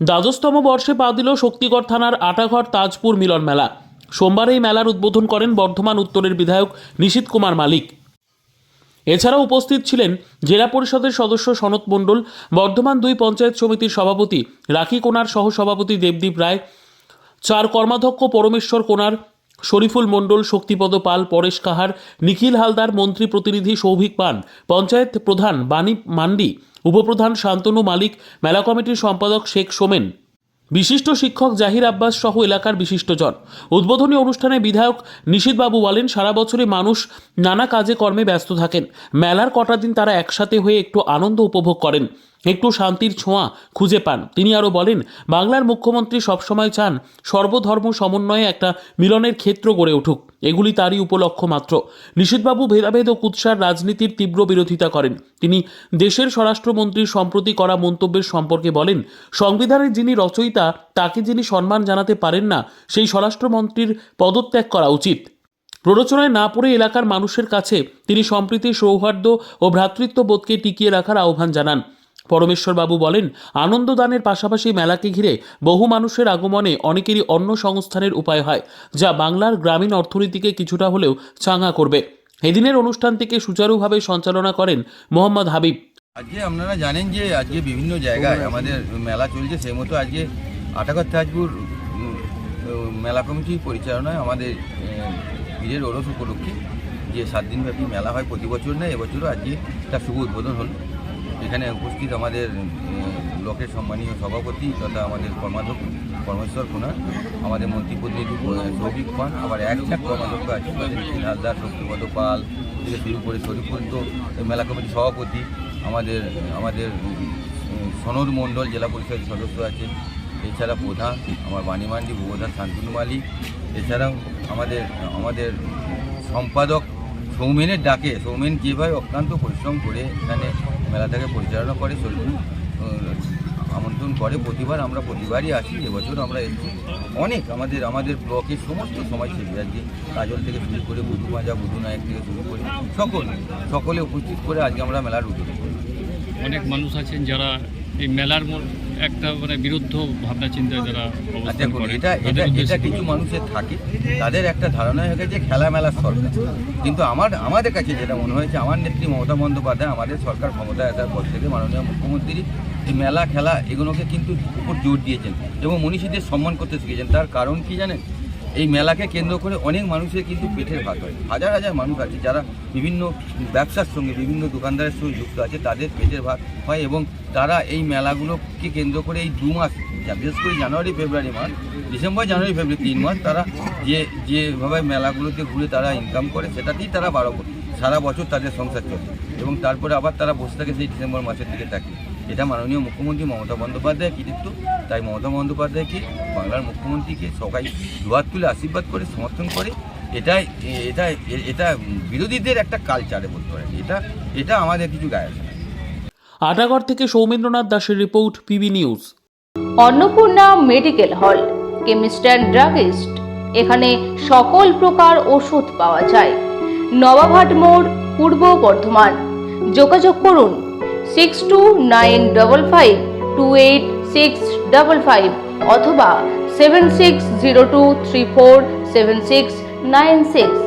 দ্বাদশতম বর্ষে পা দিল শক্তিগড় থানার আটাঘর তাজপুর মিলন মেলা। সোমবার এই মেলার উদ্বোধন করেন বর্ধমান উত্তরের বিধায়ক নিশীত কুমার মালিক। এছাড়াও উপস্থিত ছিলেন জেলা পরিষদের সদস্য সনত মণ্ডল, বর্ধমান দুই পঞ্চায়েত সমিতির সভাপতি রাখি কোনার সহ সভাপতি দেবদীপ রায়, চার কর্মাধ্যক্ষ পরমেশ্বর কোনার শরীফুল মণ্ডল, শক্তিপদ পাল, পরেশ কাহার, নিখিল হালদার, মন্ত্রী প্রতিনিধি সৌভিক পান, পঞ্চায়েত প্রধান বাণী মান্ডি, উপপ্রধান শান্তনু মালিক, মেলা কমিটির সম্পাদক শেখ সোমেন। বিশিষ্ট শিক্ষক জাহির আব্বাস সহ এলাকার বিশিষ্টজন। উদ্বোধনী অনুষ্ঠানে বিধায়ক নিশীথবাবু বলেন, সারা বছরে মানুষ নানা কাজে কর্মে ব্যস্ত থাকেন। মেলার কটা দিন তারা একসাথে হয়ে একটু আনন্দ উপভোগ করেন। একটু শান্তির ছোঁয়া খুঁজে পান। তিনি আরও বলেন, বাংলার মুখ্যমন্ত্রী সবসময় চান সর্বধর্ম সমন্বয়ে একটা মিলনের ক্ষেত্র গড়ে উঠুক। এগুলি তারই উপলক্ষ মাত্র। নিশীথবাবু ভেদাভেদ ও কুৎসার রাজনীতির তীব্র বিরোধিতা করেন। তিনি দেশের স্বরাষ্ট্রমন্ত্রীর সম্প্রতি করা মন্তব্যের সম্পর্কে বলেন, সংবিধানের যিনি রচয়িতা, তাকে যিনি সম্মান জানাতে পারেন না, সেই স্বরাষ্ট্রমন্ত্রীর পদত্যাগ করা উচিত। প্ররোচনায় না পড়ে এলাকার মানুষের কাছে তিনি সম্প্রীতি সৌহার্দ্য ও ভ্রাতৃত্ববোধকে টিকিয়ে রাখার আহ্বান জানান। পরমেশ্বরবাবু বলেন, আনন্দদানের পাশাপাশি মেলাকে ঘিরে বহু মানুষের আগমনে অনেকেরই অন্য সংস্থানের উপায় হয়, যা বাংলার গ্রামীণ অর্থনীতিকে কিছুটা হলেও চাঙা করবে। এদিনের অনুষ্ঠানটিকে সুচারুভাবে সঞ্চালনা করেন মোহাম্মদ হাবিব। আজকে আপনারা জানেন যে আজকে বিভিন্ন জায়গায় আমাদের মেলা চলছে, সেই মতো আজকে আটাঘর তাজপুর মেলা কমিটি পরিচালনায় আমাদের বীরের ওরস উপলক্ষে যে সাত দিনব্যাপী মেলা হয়, প্রতি বছর না, এবছরও আজকে তার শুভ উদ্বোধন হল। এখানে উপস্থিত আমাদের ব্লকের সম্মানীয় সভাপতি তথা আমাদের কর্মাধ্যক্ষ পরমেশ্বর কুনার আমাদের মন্ত্রী প্রতিনিধি সৌভিক পান আবার এক এক কর্মাধ্যক্ষ আছে হালদার শক্তিপদ পাল থেকে শুরু করে শরীফুল তো মেলা কমিটির সভাপতি, আমাদের আমাদের সনদ মণ্ডল জেলা পরিষদের সদস্য আছে, এছাড়া প্রধান, আমার বাণীমান্ডি ভূপ্রধান শান্তনু মালিক, এছাড়াও আমাদের আমাদের সম্পাদক সৌমেনের ডাকে, সৌমেন যেভাবে অক্লান্ত পরিশ্রম করে এখানে মেলাটাকে পরিচালনা করে আমন্ত্রণ করে প্রতিবার, আমরা প্রতিবারই আসি, এবছর আমরা এসেছি। অনেক আমাদের আমাদের ব্লকের সমস্ত সমাজসেবী আজকে কাজল থেকে শুরু করে বুধু মাজা বুধু নায়ক থেকে শুরু করে সকল, সকলে উপস্থিত করে আজকে আমরা মেলার উদ্বোধন করি অনেক মানুষ আছেন যারা এই মেলার একটা মানে বিরুদ্ধ ভাবনা চিন্তায় যারা দেখুন এটা এটা এটা কিছু মানুষের থাকে তাদের একটা ধারণা হয়ে গেছে খেলা মেলার সরকার কিন্তু আমার আমাদের কাছে যেটা মনে হয়েছে আমার নেত্রী মমতা বন্দ্যোপাধ্যায় আমাদের সরকার ক্ষমতায় আসার পর থেকে মাননীয় মুখ্যমন্ত্রী যে মেলা খেলা এগুলোকে কিন্তু উপর জোর দিয়েছেন এবং মনীষীদের সম্মান করতে শিখেছেন। তার কারণ কি জানেন? এই মেলাকে কেন্দ্র করে অনেক মানুষের কিন্তু পেটের ভাত হয়। হাজার হাজার মানুষ আছে যারা বিভিন্ন ব্যবসার সঙ্গে, বিভিন্ন দোকানদারের সঙ্গে যুক্ত আছে, তাদের পেটের ভাত হয় এবং তারা এই মেলাগুলোকে কেন্দ্র করে এই দু মাস বিশেষ করে জানুয়ারি, ফেব্রুয়ারি মাস, ডিসেম্বর, জানুয়ারি, ফেব্রুয়ারি তিন মাস তারা যে, যেভাবে মেলাগুলোতে ঘুরে তারা ইনকাম করে সেটাতেই তারা বারো সারা বছর তাদের সংসার চলে এবং তারপরে আবার তারা বসে থাকে সেই ডিসেম্বর মাসের দিকে থাকে এটা মাননীয় মুখ্যমন্ত্রী মমতা বন্দ্যোপাধ্যায়ের কৃতিত্ব তাই মমতা বন্দ্যোপাধ্যায়কে বাংলার মুখ্যমন্ত্রীকে সবাই দুয়ার তুলে আশীর্বাদ করে সমর্থন করে। এটাই এটা এটা বিরোধীদের একটা কালচারে বলতে পারেন। এটা এটা আমাদের কিছু গায়ে আসে আটাগড় থেকে সৌমেন্দ্রনাথ দাসের report PB news. Annapurna medical hall chemist and druggist এখানে সকল প্রকার ওষুধ পাওয়া যায়। নবাবহাট মোড় পূর্ব বর্ধমান। যোগাযোগ করুন six two nine double five two eight six double five অথবা seven six zero two three four seven six nine six